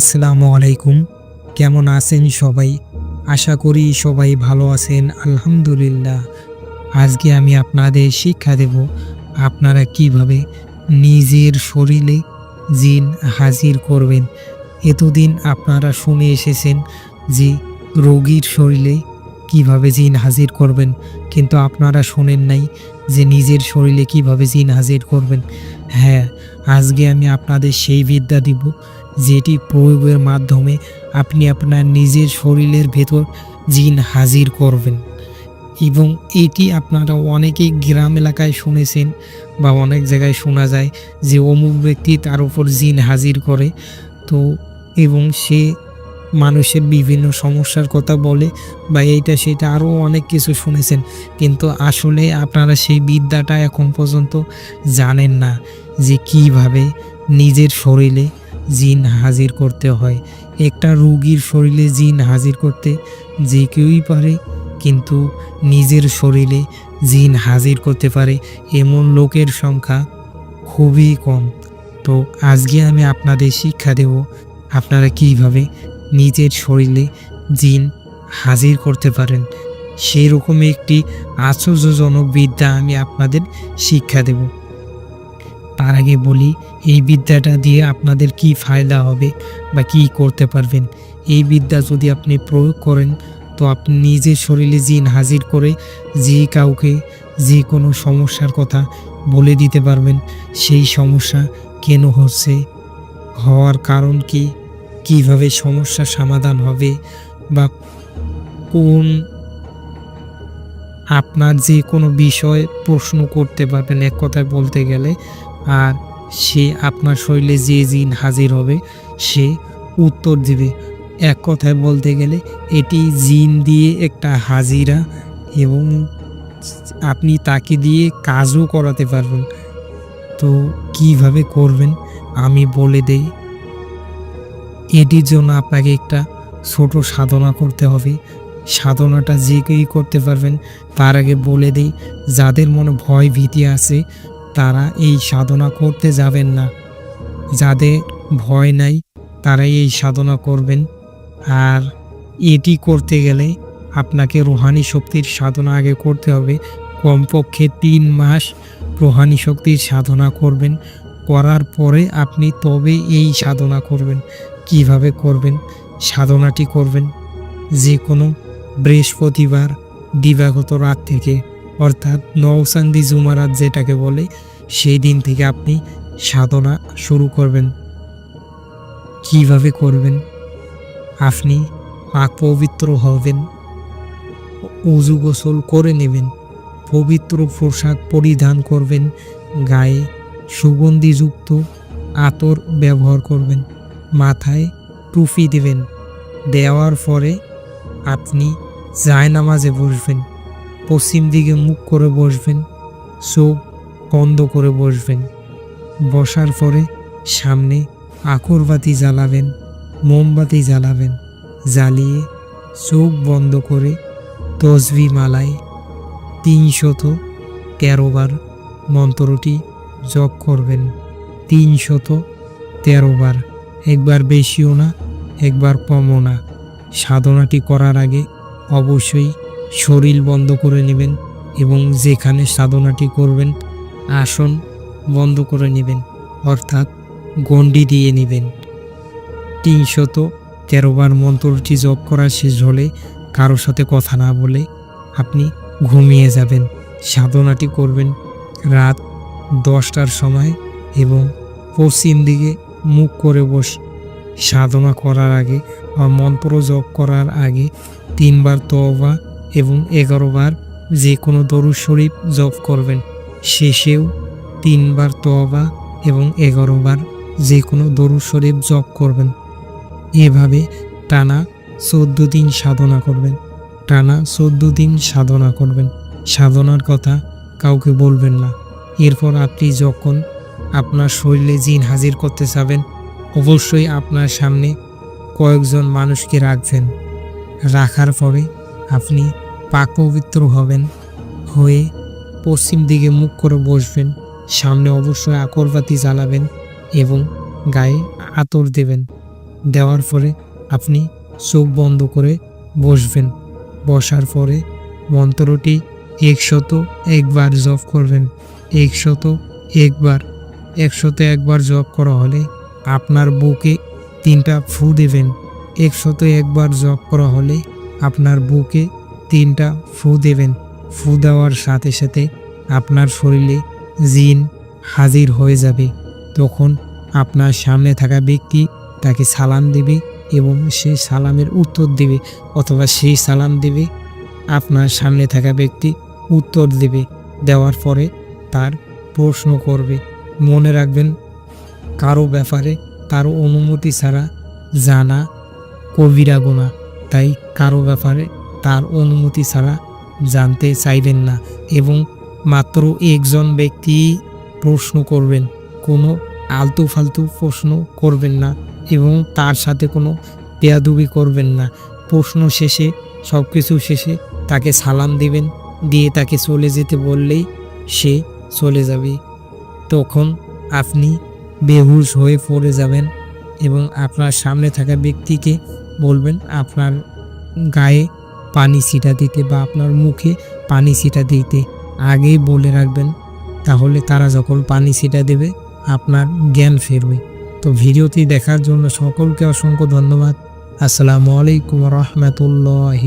আসসালামু আলাইকুম। কেমন আছেন সবাই? আশা করি সবাই ভালো আছেন, আলহামদুলিল্লাহ। আজকে আমি আপনাদের শিক্ষা দেব, আপনারা কীভাবে নিজের শরীরে জিন হাজির করবেন। এতদিন আপনারা শুনে এসেছেন যে রোগীর শরীরে কীভাবে জিন হাজির করবেন, কিন্তু আপনারা শোনেন নাই যে নিজের শরীরে কীভাবে জিন হাজির করবেন। হ্যাঁ আজকে আমি আপনাদের সেই বিদ্যা দিব যেটি প্রয়োগের মাধ্যমে আপনি আপনার নিজের শরীরের ভেতর জিন হাজির করবেন। এবং এটি আপনারা অনেকেই গ্রাম এলাকায় শুনেছেন বা অনেক জায়গায় শোনা যায় যে অমুক ব্যক্তি তার উপর জিন হাজির করে। তো, এবং সে মানুষের বিভিন্ন সমস্যার কথা বলে বা এইটা সেটা আরও অনেক কিছু শুনেছেন। কিন্তু আসলে আপনারা সেই বিদ্যাটা এখন পর্যন্ত জানেন না যে কীভাবে নিজের শরীরে জিন হাজির করতে হয়। একটা রোগীর শরীরে জিন হাজির করতে যে কেউই পারে, কিন্তু নিজের শরীরে জিন হাজির করতে পারে এমন লোকের সংখ্যা খুবই কম। তো আজকে আমি আপনাদের শিক্ষা দেব, আপনারা কীভাবে নিজের শরীরে জিন হাজির করতে পারেন। সেই রকম একটি আশ্চর্যজনক বিদ্যা আমি আপনাদের শিক্ষা দেব। তার আগে বলি, এই বিদ্যাটা দিয়ে আপনাদের কি ফায়দা হবে বা কি করতে পারবেন? এই বিদ্যা যদি আপনি প্রয়োগ করেন, তো আপনি নিজের শরীরে জিন হাজির করে যে কাউকে যে কোনো সমস্যার কথা বলে দিতে পারবেন। সেই সমস্যা কেন হচ্ছে? হওয়ার কারণ কি? কীভাবে সমস্যার সমাধান হবে? বা কোন আপনার যে কোনো বিষয়ে প্রশ্ন করতে পারবেন, এক কথায় বলতে গেলে আর সে আপনার শরীরে যে জিন হাজির হবে, সে উত্তর দিবে। এক কথায় বলতে গেলে, এটি জিন দিয়ে একটা হাজিরা এবং আপনি তাকে দিয়ে কাজও করাতে পারবেন। তো কীভাবে করবেন, আমি বলে দেই। এটির জন্য আপনাকে একটা ছোট সাধনা করতে হবে। সাধনাটা যে কেউই করতে পারবেন, তার আগে বলে দিই, যাদের মনে ভয় ভীতি আছে তারা এই সাধনা করতে যাবেন না। যাদের ভয় নাই, তারাই এই সাধনা করবেন। আর এটি করতে গেলে আপনাকে রোহানি শক্তির সাধনা আগে করতে হবে। কমপক্ষে তিন মাস রোহানি শক্তির সাধনা করবেন। করার পরে আপনি তবে এই সাধনা করবেন। কীভাবে করবেন? সাধনাটি করবেন যে কোনো বৃহস্পতিবার দিবাগত রাত থেকে। অর্থাৎ নৌসান্দি জুমারাত যেটাকে বলে, সেই দিন থেকে আপনি সাধনা শুরু করবেন। কীভাবে করবেন? আপনি পাক পবিত্র হবেন। উজু গোসল করে নেবেন। পবিত্র পোশাক পরিধান করবেন। গায়ে সুগন্ধিযুক্ত আতর ব্যবহার করবেন। মাথায় টুপি দেবেন। দেওয়ার পরে আপনি জায়নামাজে বসবেন। পশ্চিম দিকে মুখ করে বসবেন, চোখ বন্ধ করে বসবেন। বসার পরে সামনে আকরবাতি জ্বালাবেন, মোমবাতি জ্বালাবেন, জ্বালিয়ে চোখ বন্ধ করে তসবি মালায় তিনশত তেরো বার মন্ত্রটি জপ করবেন। তিনশত তেরো বার একবার বেশিও না, একবার কমও না। সাধনাটি করার আগে অবশ্যই শরীর বন্ধ করে নেবেন এবং যেখানে সাধনাটি করবেন, আসন বন্ধ করে নেবেন, অর্থাৎ গণ্ডি দিয়ে নেবেন। তিনশত তেরোবার মন্ত্রটি জপ করা শেষ হলে কারও সাথে কথা না বলে আপনি ঘুমিয়ে যাবেন। সাধনাটি করবেন রাত দশটার সময় এবং পশ্চিম দিকে মুখ করে বসে। সাধনা করার আগে বা মন্ত্র জপ করার আগে তিনবার তওবা এবং এগারো বার যে কোনো দরু শরীফ জপ করবেন। শেষেও তিনবার তওবা এবং এগারো বার যে কোনো দরু শরীফ জপ করবেন। এভাবে টানা চোদ্দ দিন সাধনা করবেন। টানা চোদ্দ দিন সাধনা করবেন। সাধনার কথা কাউকে বলবেন না। এরপর আপনি যখন আপনার শরীরে জিন হাজির করতে চাবেন অবশ্যই আপনার সামনে কয়েকজন মানুষকে রাখবেন। রাখার পরে আপনি পাক পবিত্র হবেন, হয়ে পশ্চিম দিকে মুখ করে বসবেন, সামনে অবশ্যই আকরবাতি জ্বালাবেন এবং গায়ে আতর দেবেন। দেওয়ার পরে আপনি চোখ বন্ধ করে বসবেন। বসার পরে মন্ত্রটি একশত একবার জপ করবেন। একশত একবার একশত একবার জপ করা হলে আপনার বুকে তিনটা ফু দেবেন। একশত একবার জপ করা হলে আপনার বুকে তিনটা ফু দেবেন। ফু দেওয়ার সাথে সাথে আপনার শরীরে জিন হাজির হয়ে যাবে। তখন আপনার সামনে থাকা ব্যক্তি তাকে সালাম দেবে এবং সেই সালামের উত্তর দেবে অথবা সেই সালাম দেবে। আপনার সামনে থাকা ব্যক্তি উত্তর দেবে। দেওয়ার পরে তার প্রশ্ন করবে। মনে রাখবেন, কারও ব্যাপারে কারও অনুমতি ছাড়া জানা কবিরা গোনা তাই কারও ব্যাপারে তার অনুমতি ছাড়া জানতে চাইবেন না এবং মাত্র একজন ব্যক্তি প্রশ্ন করবেন, কোনো আলতু ফালতু প্রশ্ন করবেন না এবং তার সাথে কোনো বেয়াদুবি করবেন না। প্রশ্ন শেষে সব কিছু শেষে তাকে সালাম দিবেন, দিয়ে তাকে চলে যেতে বললেই সে চলে যাবে। তখন আপনি বেহুশ হয়ে পড়ে যাবেন এবং আপনার সামনে থাকা ব্যক্তিকে বলবেন, আপনার গায়ে পানি ছিটা দিতে বা আপনার মুখে পানি ছিটা দিতে আগেই বলে রাখবেন। তাহলে তারা যখন পানি ছিটা দেবে, আপনার জ্ঞান ফেরবে। তো ভিডিওটি দেখার জন্য সকলকে অসংখ্য ধন্যবাদ। আসসালামু আলাইকুম রহমতুল্লাহ